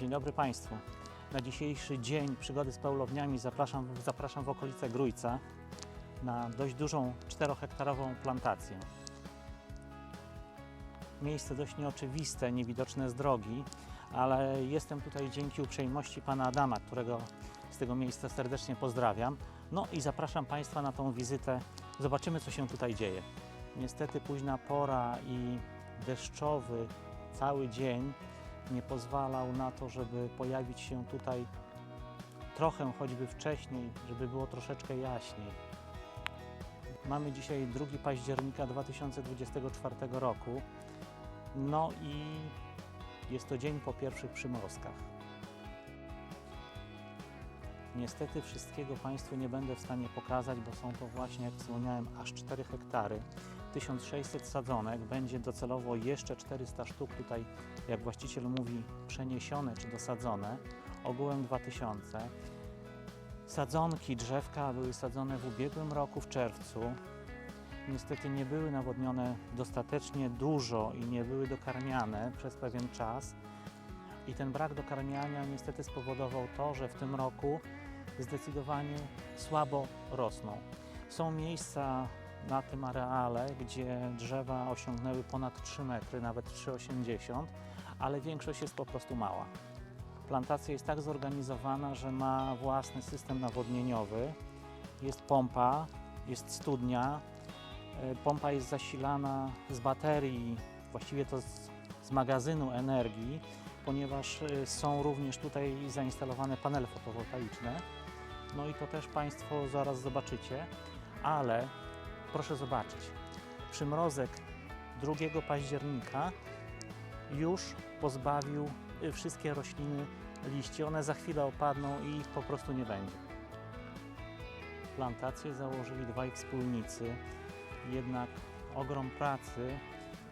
Dzień dobry Państwu. Na dzisiejszy dzień przygody z Pałowniami zapraszam, zapraszam w okolice Grójca na dość dużą 4-hektarową plantację. Miejsce dość nieoczywiste, niewidoczne z drogi, ale jestem tutaj dzięki uprzejmości pana Adama, którego z tego miejsca serdecznie pozdrawiam. No i zapraszam Państwa na tą wizytę. Zobaczymy, co się tutaj dzieje. Niestety późna pora i deszczowy cały dzień nie pozwalał na to, żeby pojawić się tutaj trochę choćby wcześniej, żeby było troszeczkę jaśniej. Mamy dzisiaj 2 października 2024 roku. No i jest to dzień po pierwszych przymrozkach. Niestety wszystkiego Państwu nie będę w stanie pokazać, bo są to właśnie, jak wspomniałem, aż 4 hektary. 1600 sadzonek, będzie docelowo jeszcze 400 sztuk tutaj, jak właściciel mówi, przeniesione czy dosadzone, ogółem 2000. Sadzonki, drzewka były sadzone w ubiegłym roku w czerwcu. Niestety nie były nawodnione dostatecznie dużo i nie były dokarmiane przez pewien czas. I ten brak dokarmiania niestety spowodował to, że w tym roku zdecydowanie słabo rosną. Są miejsca na tym areale, gdzie drzewa osiągnęły ponad 3 metry, nawet 3,80, ale większość jest po prostu mała. Plantacja jest tak zorganizowana, że ma własny system nawodnieniowy, jest pompa, jest studnia. E, Pompa jest zasilana z baterii, właściwie to z, z magazynu energii, ponieważ e, są również tutaj zainstalowane panele fotowoltaiczne. No i to też Państwo zaraz zobaczycie, ale proszę zobaczyć, przymrozek 2 października już pozbawił y, wszystkie rośliny liści. One za chwilę opadną i ich po prostu nie będzie. Plantację założyli dwaj wspólnicy, jednak ogrom pracy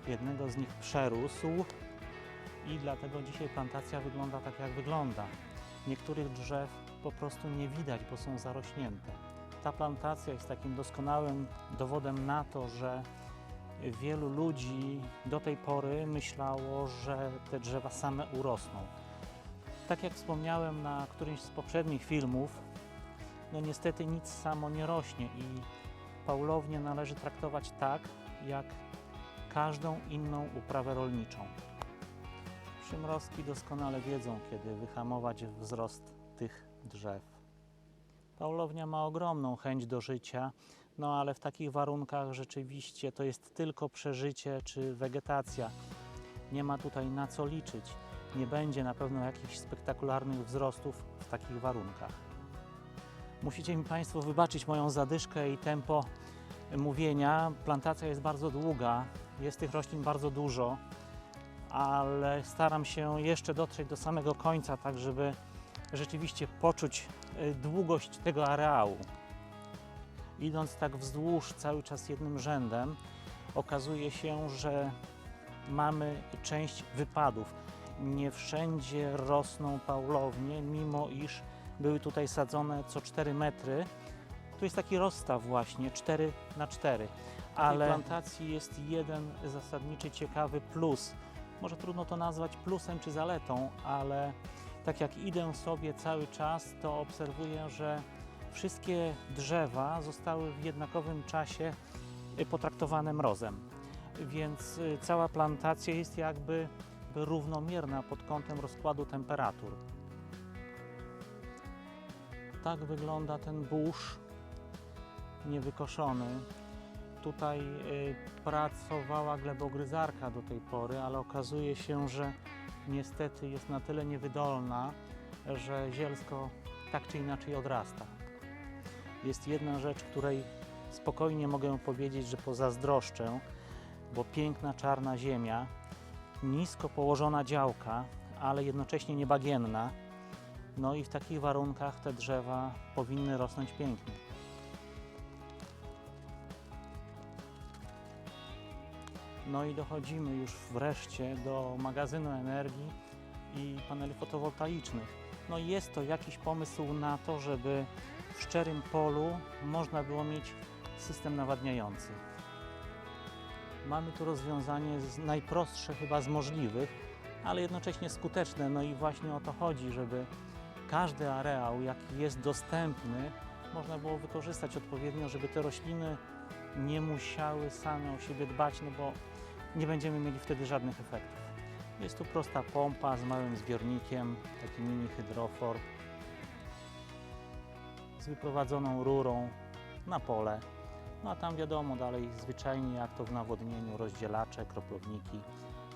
jednego z nich przerósł i dlatego dzisiaj plantacja wygląda tak jak wygląda. Niektórych drzew po prostu nie widać, bo są zarośnięte. Ta plantacja jest takim doskonałym dowodem na to, że wielu ludzi do tej pory myślało, że te drzewa same urosną. Tak jak wspomniałem na którymś z poprzednich filmów, no niestety nic samo nie rośnie i Paulownię należy traktować tak, jak każdą inną uprawę rolniczą. Przymrozki doskonale wiedzą, kiedy wyhamować wzrost tych drzew. Paulownia ma ogromną chęć do życia, no ale w takich warunkach rzeczywiście to jest tylko przeżycie czy wegetacja. Nie ma tutaj na co liczyć. Nie będzie na pewno jakichś spektakularnych wzrostów w takich warunkach. Musicie mi Państwo wybaczyć moją zadyszkę i tempo mówienia. Plantacja jest bardzo długa, jest tych roślin bardzo dużo, ale staram się jeszcze dotrzeć do samego końca, tak żeby rzeczywiście poczuć y, długość tego areału. Idąc tak wzdłuż cały czas jednym rzędem, okazuje się, że mamy część wypadów. Nie wszędzie rosną paulownie, mimo iż były tutaj sadzone co 4 metry. Tu jest taki rozstaw właśnie 4 na 4 ale plantacji jest jeden zasadniczy ciekawy plus. Może trudno to nazwać plusem czy zaletą, ale tak jak idę sobie cały czas, to obserwuję, że wszystkie drzewa zostały w jednakowym czasie y, potraktowane mrozem. Więc y, cała plantacja jest jakby równomierna pod kątem rozkładu temperatur. Tak wygląda ten burz niewykoszony. Tutaj y, pracowała glebogryzarka do tej pory, ale okazuje się, że niestety jest na tyle niewydolna, że zielsko tak czy inaczej odrasta. Jest jedna rzecz, której spokojnie mogę powiedzieć, że pozazdroszczę, bo piękna czarna ziemia, nisko położona działka, ale jednocześnie niebagienna. No i w takich warunkach te drzewa powinny rosnąć pięknie. No i dochodzimy już wreszcie do magazynu energii i paneli fotowoltaicznych. No jest to jakiś pomysł na to, żeby w szczerym polu można było mieć system nawadniający. Mamy tu rozwiązanie najprostsze chyba z możliwych, ale jednocześnie skuteczne. No i właśnie o to chodzi, żeby każdy areał, jaki jest dostępny, można było wykorzystać odpowiednio, żeby te rośliny nie musiały same o siebie dbać, no bo nie będziemy mieli wtedy żadnych efektów. Jest tu prosta pompa z małym zbiornikiem, taki mini hydrofor z wyprowadzoną rurą na pole. No a tam wiadomo dalej zwyczajnie jak to w nawodnieniu, rozdzielacze, kroplownniki,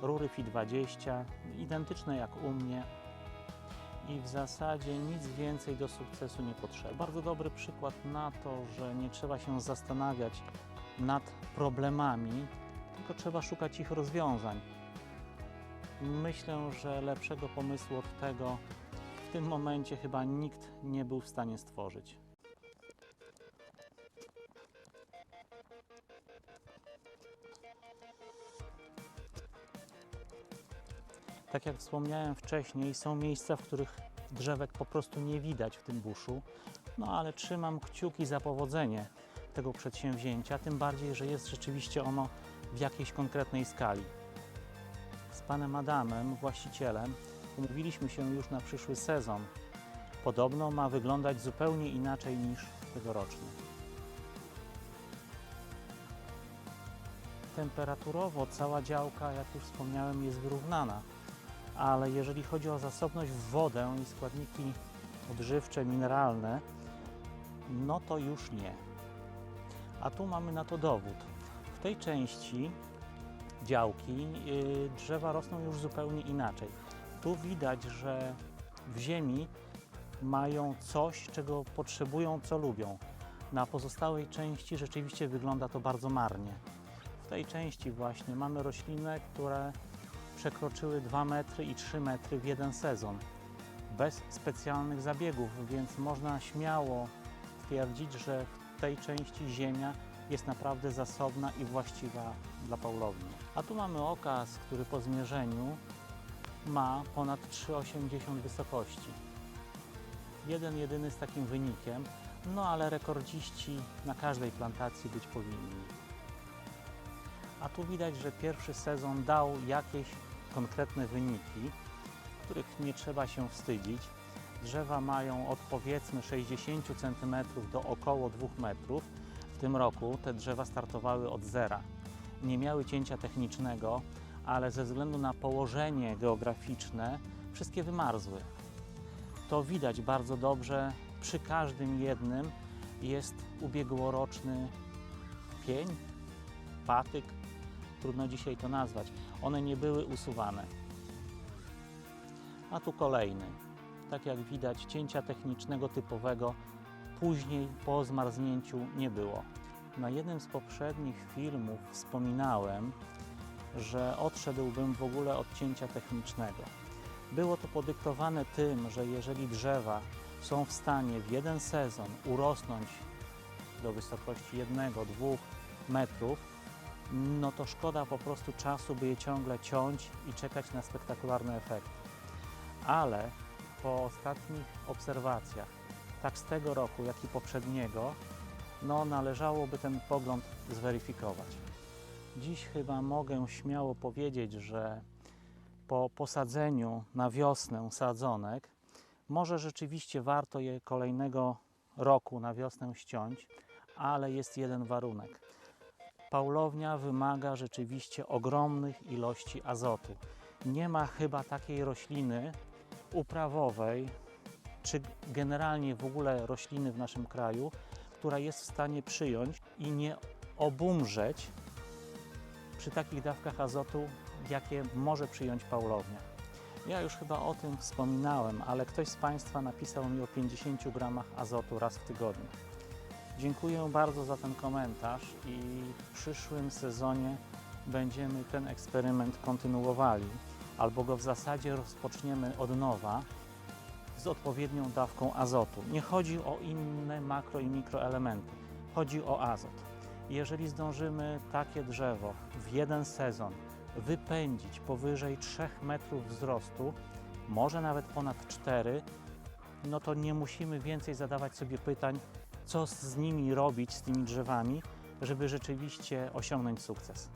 rury FI20, identyczne jak u mnie i w zasadzie nic więcej do sukcesu nie potrzeba. Bardzo dobry przykład na to, że nie trzeba się zastanawiać nad problemami, tylko trzeba szukać ich rozwiązań. Myślę, że lepszego pomysłu od tego w tym momencie chyba nikt nie był w stanie stworzyć. Tak jak wspomniałem wcześniej, są miejsca, w których drzewek po prostu nie widać w tym buszu, no ale trzymam kciuki za powodzenie tego przedsięwzięcia, tym bardziej, że jest rzeczywiście ono w jakiejś konkretnej skali. Z panem Adamem, właścicielem, umówiliśmy się już na przyszły sezon. Podobno ma wyglądać zupełnie inaczej niż tegoroczny. Temperaturowo cała działka, jak już wspomniałem, jest wyrównana, ale jeżeli chodzi o zasobność w wodę i składniki odżywcze, mineralne, no to już nie. A tu mamy na to dowód. Tej części działki yy, drzewa rosną już zupełnie inaczej. Tu widać, że w ziemi mają coś, czego potrzebują, co lubią. Na pozostałej części rzeczywiście wygląda to bardzo marnie. W tej części właśnie mamy rośliny, które przekroczyły 2 metry i 3 metry w jeden sezon. Bez specjalnych zabiegów, więc można śmiało twierdzić, że w tej części ziemia jest naprawdę zasobna i właściwa dla paulowni. A tu mamy okaz, który po zmierzeniu ma ponad 3,80 wysokości. Jeden jedyny z takim wynikiem, no ale rekordziści na każdej plantacji być powinni. A tu widać, że pierwszy sezon dał jakieś konkretne wyniki, których nie trzeba się wstydzić. Drzewa mają od powiedzmy 60 cm do około 2 metrów. Tym roku te drzewa startowały od zera. Nie miały cięcia technicznego, ale ze względu na położenie geograficzne wszystkie wymarzły. To widać bardzo dobrze. Przy każdym jednym jest ubiegłoroczny pień, patyk, trudno dzisiaj to nazwać. One nie były usuwane. A tu kolejny. Tak jak widać, cięcia technicznego typowego później po zmarznięciu nie było. Na jednym z poprzednich filmów wspominałem, że odszedłbym w ogóle od cięcia technicznego. Było to podyktowane tym, że jeżeli drzewa są w stanie w jeden sezon urosnąć do wysokości 1-2 metrów, no to szkoda po prostu czasu, by je ciągle ciąć i czekać na spektakularne efekty. Ale po ostatnich obserwacjach, tak z tego roku, jak i poprzedniego, no należałoby ten pogląd zweryfikować. Dziś chyba mogę śmiało powiedzieć, że po posadzeniu na wiosnę sadzonek, może rzeczywiście warto je kolejnego roku na wiosnę ściąć, ale jest jeden warunek. Paulownia wymaga rzeczywiście ogromnych ilości azotu. Nie ma chyba takiej rośliny uprawowej, czy generalnie w ogóle rośliny w naszym kraju, która jest w stanie przyjąć i nie obumrzeć przy takich dawkach azotu, jakie może przyjąć paulownia. Ja już chyba o tym wspominałem, ale ktoś z Państwa napisał mi o 50 gramach azotu raz w tygodniu. Dziękuję bardzo za ten komentarz i w przyszłym sezonie będziemy ten eksperyment kontynuowali, albo go w zasadzie rozpoczniemy od nowa z odpowiednią dawką azotu. Nie chodzi o inne makro i mikroelementy, chodzi o azot. Jeżeli zdążymy takie drzewo w jeden sezon wypędzić powyżej 3 metrów wzrostu, może nawet ponad 4, no to nie musimy więcej zadawać sobie pytań, co z nimi robić, z tymi drzewami, żeby rzeczywiście osiągnąć sukces.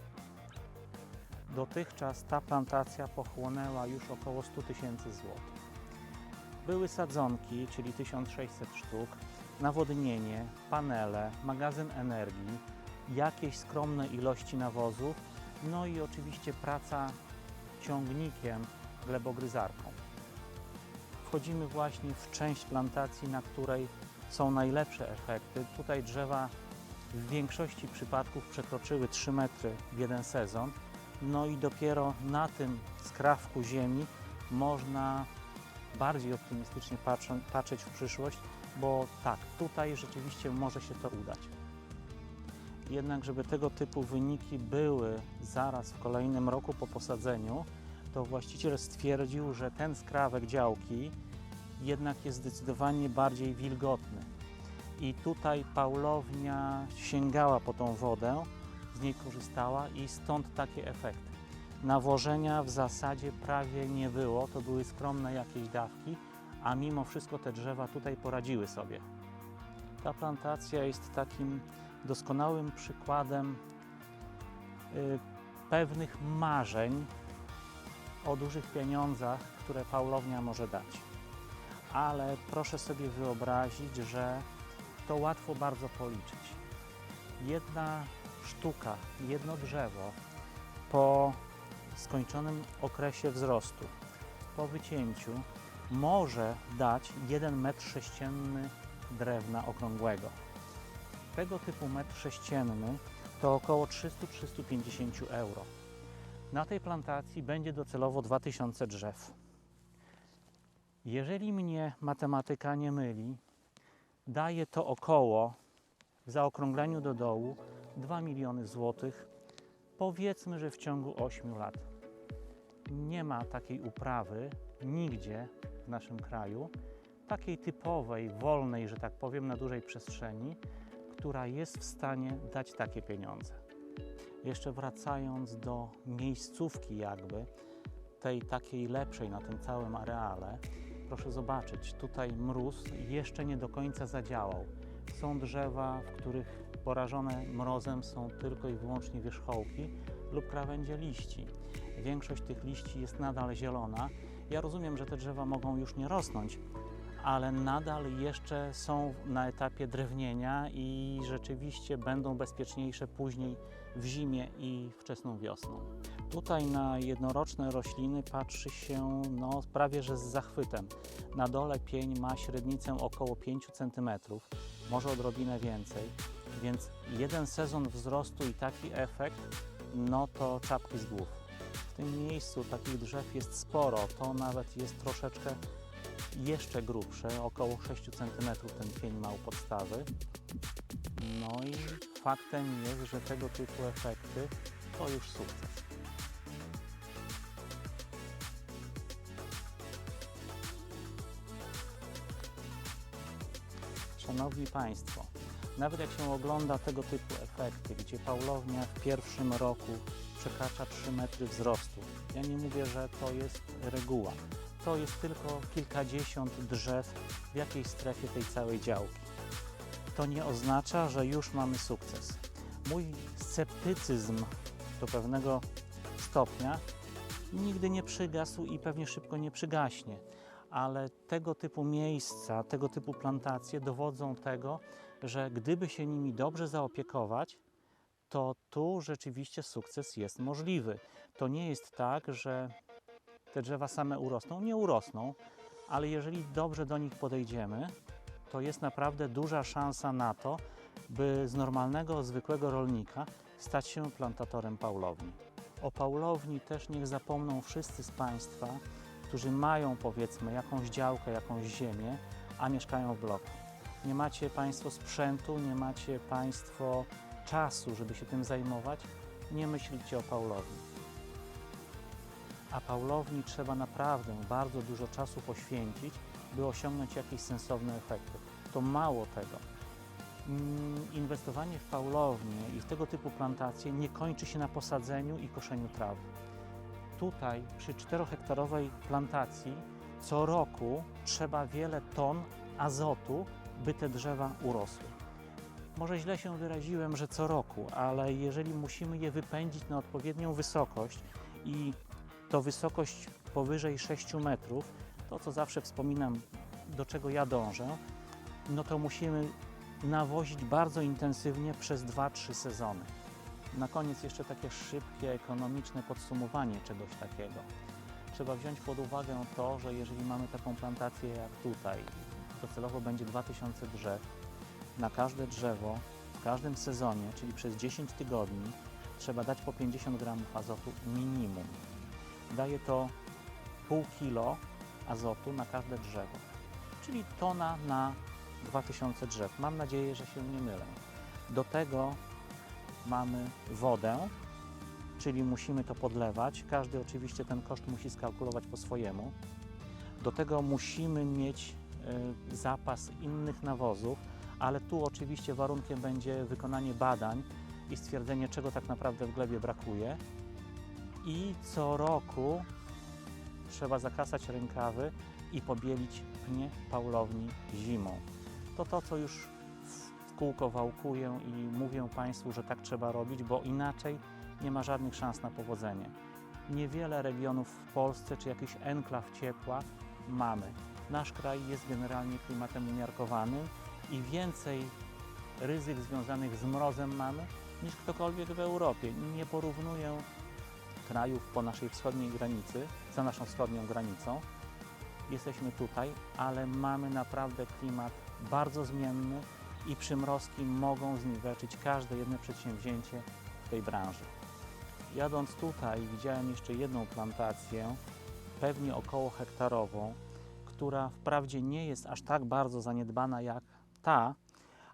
Dotychczas ta plantacja pochłonęła już około 100 tysięcy złotych. Były sadzonki, czyli 1600 sztuk, nawodnienie, panele, magazyn energii, jakieś skromne ilości nawozów, no i oczywiście praca ciągnikiem, glebogryzarką. Wchodzimy właśnie w część plantacji, na której są najlepsze efekty. Tutaj drzewa w większości przypadków przekroczyły 3 metry w jeden sezon. No i dopiero na tym skrawku ziemi można bardziej optymistycznie patrzą, patrzeć w przyszłość, bo tak, tutaj rzeczywiście może się to udać. Jednak, żeby tego typu wyniki były zaraz w kolejnym roku po posadzeniu, to właściciel stwierdził, że ten skrawek działki jednak jest zdecydowanie bardziej wilgotny. I tutaj Paulownia sięgała po tą wodę, z niej korzystała i stąd takie efekty. Nawożenia w zasadzie prawie nie było, to były skromne jakieś dawki, a mimo wszystko te drzewa tutaj poradziły sobie. Ta plantacja jest takim doskonałym przykładem y, pewnych marzeń o dużych pieniądzach, które Paulownia może dać. Ale proszę sobie wyobrazić, że to łatwo bardzo policzyć. Jedna sztuka, jedno drzewo po skończonym okresie wzrostu, po wycięciu, może dać 1 metr sześcienny drewna okrągłego. Tego typu metr sześcienny to około 300-350 euro. Na tej plantacji będzie docelowo 2000 drzew. Jeżeli mnie matematyka nie myli, daje to około w zaokrągleniu do dołu 2 miliony złotych, powiedzmy, że w ciągu 8 lat. Nie ma takiej uprawy nigdzie w naszym kraju, takiej typowej, wolnej, że tak powiem, na dużej przestrzeni, która jest w stanie dać takie pieniądze. Jeszcze wracając do miejscówki jakby, tej takiej lepszej na tym całym areale, proszę zobaczyć, tutaj mróz jeszcze nie do końca zadziałał. Są drzewa, w których porażone mrozem są tylko i wyłącznie wierzchołki lub krawędzie liści. Większość tych liści jest nadal zielona. Ja rozumiem, że te drzewa mogą już nie rosnąć, ale nadal jeszcze są na etapie drewnienia i rzeczywiście będą bezpieczniejsze później w zimie i wczesną wiosną. Tutaj na jednoroczne rośliny patrzy się no, prawie że z zachwytem. Na dole pień ma średnicę około 5 cm, może odrobinę więcej, więc jeden sezon wzrostu i taki efekt, no to czapki z głów. W tym miejscu takich drzew jest sporo, to nawet jest troszeczkę jeszcze grubsze, około 6 cm ten pień ma u podstawy. No i faktem jest, że tego typu efekty to już sukces. Szanowni Państwo, nawet jak się ogląda tego typu efekty, gdzie Paulownia w pierwszym roku przekracza 3 metry wzrostu, ja nie mówię, że to jest reguła. To jest tylko kilkadziesiąt drzew w jakiejś strefie tej całej działki. To nie oznacza, że już mamy sukces. Mój sceptycyzm do pewnego stopnia nigdy nie przygasł i pewnie szybko nie przygaśnie, ale tego typu miejsca, tego typu plantacje dowodzą tego, że gdyby się nimi dobrze zaopiekować, to tu rzeczywiście sukces jest możliwy. To nie jest tak, że te drzewa same urosną. Nie urosną, ale jeżeli dobrze do nich podejdziemy, to jest naprawdę duża szansa na to, by z normalnego, zwykłego rolnika stać się plantatorem paulowni. O paulowni też niech zapomną wszyscy z Państwa, którzy mają powiedzmy jakąś działkę, jakąś ziemię, a mieszkają w bloku. Nie macie Państwo sprzętu, nie macie Państwo czasu, żeby się tym zajmować, nie myślcie o paulowni. A paulowni trzeba naprawdę bardzo dużo czasu poświęcić, by osiągnąć jakieś sensowne efekty. To mało tego. Mm, Inwestowanie w paulownię i w tego typu plantacje nie kończy się na posadzeniu i koszeniu trawy. Tutaj przy 4-hektarowej plantacji co roku trzeba wiele ton azotu, by te drzewa urosły. Może źle się wyraziłem, że co roku, ale jeżeli musimy je wypędzić na odpowiednią wysokość i to wysokość powyżej 6 metrów, to co zawsze wspominam, do czego ja dążę, no to musimy nawozić bardzo intensywnie przez 2-3 sezony. Na koniec jeszcze takie szybkie, ekonomiczne podsumowanie czegoś takiego. Trzeba wziąć pod uwagę to, że jeżeli mamy taką plantację jak tutaj, docelowo będzie 2000 drzew, na każde drzewo w każdym sezonie, czyli przez 10 tygodni, trzeba dać po 50 gramów azotu minimum. Daje to pół kilo azotu na każde drzewo, czyli tona na 2000 drzew. Mam nadzieję, że się nie mylę. Do tego mamy wodę, czyli musimy to podlewać. Każdy oczywiście ten koszt musi skalkulować po swojemu. Do tego musimy mieć zapas innych nawozów, ale tu oczywiście warunkiem będzie wykonanie badań i stwierdzenie, czego tak naprawdę w glebie brakuje. I co roku trzeba zakasać rękawy i pobielić pnie paulowni zimą. To to, co już w kółko wałkuję i mówię Państwu, że tak trzeba robić, bo inaczej nie ma żadnych szans na powodzenie. Niewiele regionów w Polsce czy jakiś enklaw ciepła mamy. Nasz kraj jest generalnie klimatem umiarkowanym i więcej ryzyk związanych z mrozem mamy niż ktokolwiek w Europie. Nie porównuję krajów po naszej wschodniej granicy, za naszą wschodnią granicą. Jesteśmy tutaj, ale mamy naprawdę klimat bardzo zmienny i przymrozki mogą zniweczyć każde jedno przedsięwzięcie w tej branży. Jadąc tutaj widziałem jeszcze jedną plantację, pewnie około hektarową, która wprawdzie nie jest aż tak bardzo zaniedbana jak ta,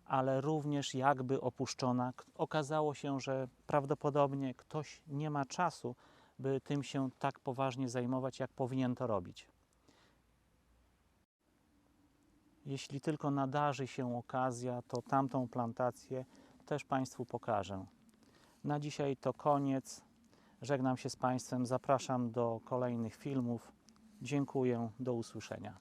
ale również jakby opuszczona. Okazało się, że prawdopodobnie ktoś nie ma czasu, by tym się tak poważnie zajmować, jak powinien to robić. Jeśli tylko nadarzy się okazja, to tamtą plantację też Państwu pokażę. Na dzisiaj to koniec. Żegnam się z Państwem, zapraszam do kolejnych filmów. Dziękuję, do usłyszenia.